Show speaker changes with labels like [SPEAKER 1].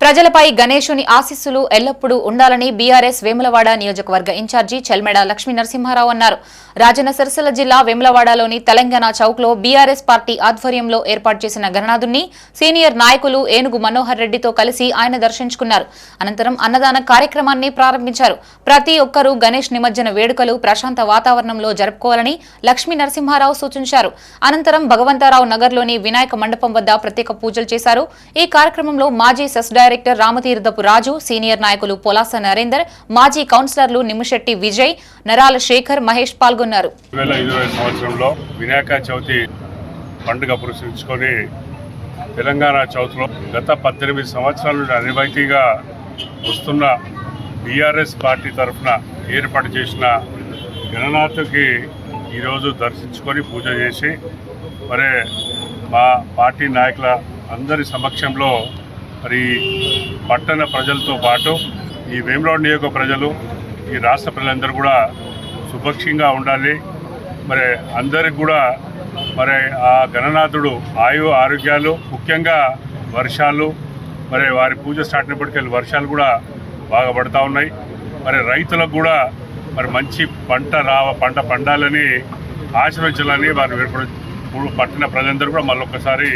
[SPEAKER 1] ప్రజలపై గణేశుని ఆశీస్సులు ఎల్లప్పుడూ ఉండాలని బీఆర్ఎస్ వేములవాడ నియోజకవర్గ ఇన్ఛార్జి చెల్మెడ లక్ష్మీ నరసింహారావు అన్నారు. రాజన్న సిరిసిల్ల జిల్లా వేములవాడలోని తెలంగాణ చౌక్లో బీఆర్ఎస్ పార్టీ ఆధ్వర్యంలో ఏర్పాటు చేసిన గణనాథుని సీనియర్ నాయకులు ఏనుగు మనోహర్ రెడ్డితో కలిసి ఆయన దర్శించుకున్నారు. అనంతరం అన్నదాన కార్యక్రమాన్ని ప్రారంభించారు. ప్రతి ఒక్కరూ గణేష్ నిమజ్జన వేడుకలు ప్రశాంత వాతావరణంలో జరుపుకోవాలని లక్ష్మీ నరసింహారావు సూచించారు. అనంతరం భగవంతరావు నగర్లోని వినాయక మండపం వద్ద ప్రత్యేక పూజలు చేశారు. ఈ కార్యక్రమంలో మాజీ CESS director Ramatheerthapu Raju senior నాయకులు పొలాస నరేందర్ మాజీ కౌన్సిలర్లు నిమ్మశెట్టి విజయ్ నరాల శేఖర్ మహేష్ పాల్గొన్నారు.
[SPEAKER 2] వేల ఇరవై సంవత్సరంలో వినాయక చవితి పండుగ పురస్కరించుకొని తెలంగాణ చౌత్లో గత పద్దెనిమిది సంవత్సరాల నుండి అనివాయితీగా వస్తున్న బీఆర్ఎస్ పార్టీ తరఫున ఏర్పాటు చేసిన గణనాథుకి ఈరోజు దర్శించుకొని పూజ చేసి మరి మా పార్టీ నాయకుల అందరి సమక్షంలో మరి పట్టణ ప్రజలతో పాటు ఈ వేమరాడు నియోజక ప్రజలు ఈ రాష్ట్ర ప్రజలందరూ కూడా సుభక్షంగా ఉండాలి. మరి అందరికి కూడా మరి ఆ గణనాథుడు ఆయు ఆరోగ్యాలు ముఖ్యంగా వర్షాలు మరి వారి పూజ స్టార్ట్ అయినప్పటికెళ్ళి వర్షాలు కూడా బాగా పడతా ఉన్నాయి. మరి రైతులకు కూడా మరి మంచి పంట రావ పంట పండాలని ఆశీర్వదించాలని వారు ఏర్పడి పట్టిన ప్రజలందరూ కూడా మళ్ళొకసారి